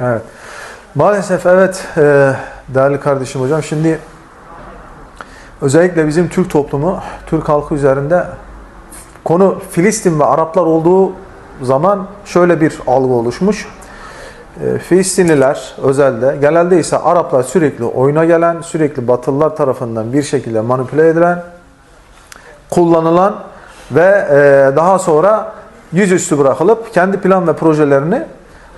Evet. Maalesef evet e, değerli kardeşim hocam şimdi özellikle bizim Türk toplumu, Türk halkı üzerinde konu Filistin ve Araplar olduğu zaman şöyle bir algı oluşmuş. E, Filistinliler özelde, genelde ise Araplar sürekli oyuna gelen, sürekli Batılılar tarafından bir şekilde manipüle edilen, kullanılan ve e, daha sonra yüzüstü bırakılıp kendi plan ve projelerini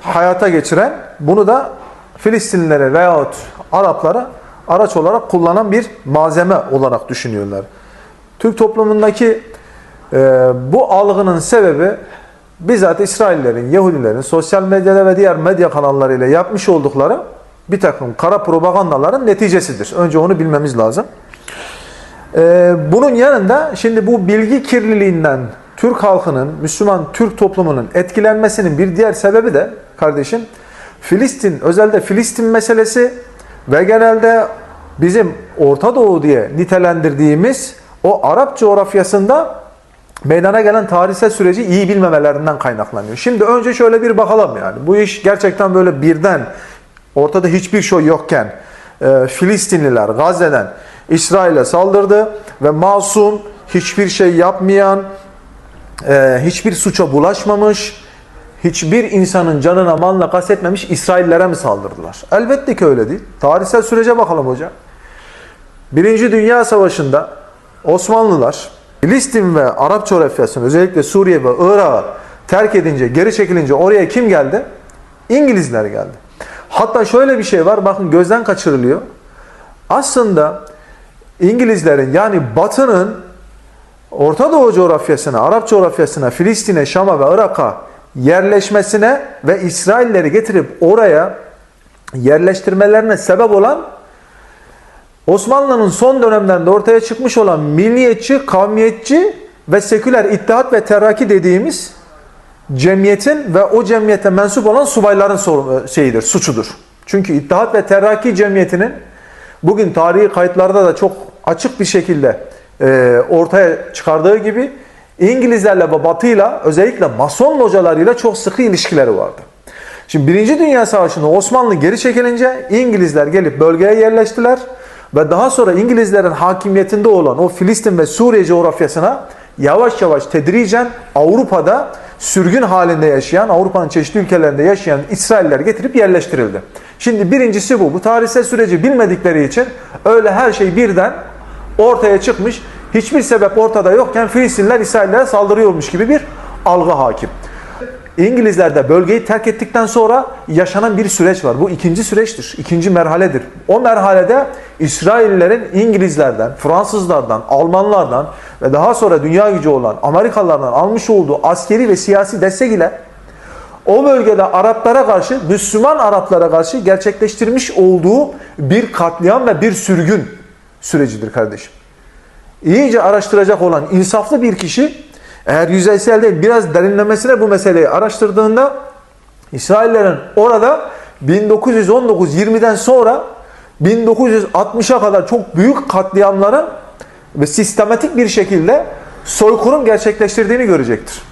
hayata geçiren, bunu da Filistinlilere veyahut Araplara araç olarak kullanan bir malzeme olarak düşünüyorlar. Türk toplumundaki e, bu algının sebebi bizzat İsraillerin, Yahudilerin sosyal medyada ve diğer medya kanallarıyla yapmış oldukları bir takım kara propagandaların neticesidir. Önce onu bilmemiz lazım. Ee, bunun yanında şimdi bu bilgi kirliliğinden Türk halkının, Müslüman Türk toplumunun etkilenmesinin bir diğer sebebi de kardeşim Filistin, özellikle Filistin meselesi ve genelde bizim Orta Doğu diye nitelendirdiğimiz o Arap coğrafyasında meydana gelen tarihsel süreci iyi bilmemelerinden kaynaklanıyor. Şimdi önce şöyle bir bakalım yani. Bu iş gerçekten böyle birden ortada hiçbir şey yokken e, Filistinliler Gazze'den İsrail'e saldırdı ve masum, hiçbir şey yapmayan, e, hiçbir suça bulaşmamış, hiçbir insanın canına malına kastetmemiş İsraillere mi saldırdılar? Elbette ki öyle değil. Tarihsel sürece bakalım hocam. Birinci Dünya Savaşı'nda Osmanlılar Filistin ve Arap coğrafyasını özellikle Suriye ve Irak'ı terk edince, geri çekilince oraya kim geldi? İngilizler geldi. Hatta şöyle bir şey var, bakın gözden kaçırılıyor. Aslında İngilizlerin yani Batı'nın Orta Doğu coğrafyasına, Arap coğrafyasına, Filistin'e, Şam'a ve Irak'a yerleşmesine ve İsrailleri getirip oraya yerleştirmelerine sebep olan Osmanlı'nın son dönemlerinde ortaya çıkmış olan milliyetçi, kavmiyetçi ve seküler ittihat ve teraki dediğimiz cemiyetin ve o cemiyete mensup olan subayların sorun- şeyidir, suçudur. Çünkü İttihat ve Teraki Cemiyeti'nin bugün tarihi kayıtlarda da çok açık bir şekilde e, ortaya çıkardığı gibi İngilizlerle ve Batı'yla özellikle Mason localarıyla çok sıkı ilişkileri vardı. Şimdi Birinci Dünya Savaşı'nda Osmanlı geri çekilince İngilizler gelip bölgeye yerleştiler ve daha sonra İngilizlerin hakimiyetinde olan o Filistin ve Suriye coğrafyasına yavaş yavaş tedricen Avrupa'da sürgün halinde yaşayan, Avrupa'nın çeşitli ülkelerinde yaşayan İsrailler getirip yerleştirildi. Şimdi birincisi bu. Bu tarihsel süreci bilmedikleri için öyle her şey birden ortaya çıkmış. Hiçbir sebep ortada yokken Filistinler İsraillere saldırıyormuş gibi bir algı hakim. İngilizler de bölgeyi terk ettikten sonra yaşanan bir süreç var. Bu ikinci süreçtir, ikinci merhaledir. O merhalede İsraillerin İngilizlerden, Fransızlardan, Almanlardan ve daha sonra dünya gücü olan Amerikalılardan almış olduğu askeri ve siyasi destek ile o bölgede Araplara karşı, Müslüman Araplara karşı gerçekleştirmiş olduğu bir katliam ve bir sürgün sürecidir kardeşim. İyice araştıracak olan insaflı bir kişi eğer yüzeysel değil biraz derinlemesine bu meseleyi araştırdığında İsraillerin orada 1919-20'den sonra 1960'a kadar çok büyük katliamların ve sistematik bir şekilde soykırım gerçekleştirdiğini görecektir.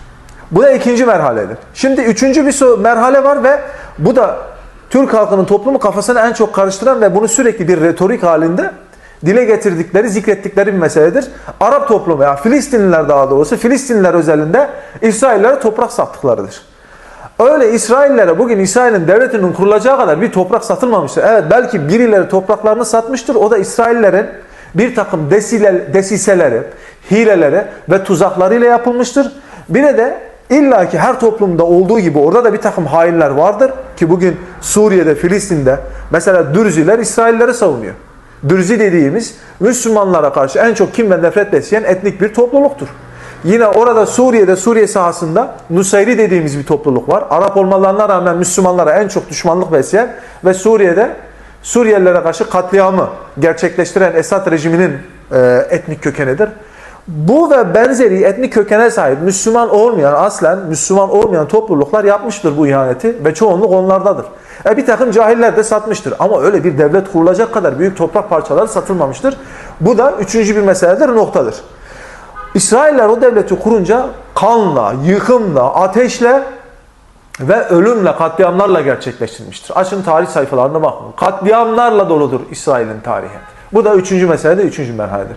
Bu da ikinci merhaledir. Şimdi üçüncü bir merhale var ve bu da Türk halkının toplumu kafasını en çok karıştıran ve bunu sürekli bir retorik halinde dile getirdikleri, zikrettikleri bir meseledir. Arap toplumu ya Filistinliler daha doğrusu Filistinliler özelinde İsraillere toprak sattıklarıdır. Öyle İsraillere bugün İsrail'in devletinin kurulacağı kadar bir toprak satılmamıştır. Evet belki birileri topraklarını satmıştır. O da İsraillerin bir takım desile, desiseleri, hileleri ve tuzaklarıyla yapılmıştır. Bir de illa ki her toplumda olduğu gibi orada da bir takım hainler vardır ki bugün Suriye'de, Filistin'de mesela Dürziler İsrailleri savunuyor. Dürzi dediğimiz Müslümanlara karşı en çok kim ve nefret besleyen etnik bir topluluktur. Yine orada Suriye'de, Suriye sahasında Nusayri dediğimiz bir topluluk var. Arap olmalarına rağmen Müslümanlara en çok düşmanlık besleyen ve Suriye'de Suriyelilere karşı katliamı gerçekleştiren Esad rejiminin e, etnik kökenidir. Bu ve benzeri etnik kökene sahip Müslüman olmayan, aslen Müslüman olmayan topluluklar yapmıştır bu ihaneti ve çoğunluk onlardadır. E bir takım cahiller de satmıştır ama öyle bir devlet kurulacak kadar büyük toprak parçaları satılmamıştır. Bu da üçüncü bir meseledir, noktadır. İsrailler o devleti kurunca kanla, yıkımla, ateşle ve ölümle, katliamlarla gerçekleştirilmiştir. Açın tarih sayfalarına bakın. Katliamlarla doludur İsrail'in tarihi. Bu da üçüncü mesele de üçüncü merhaledir.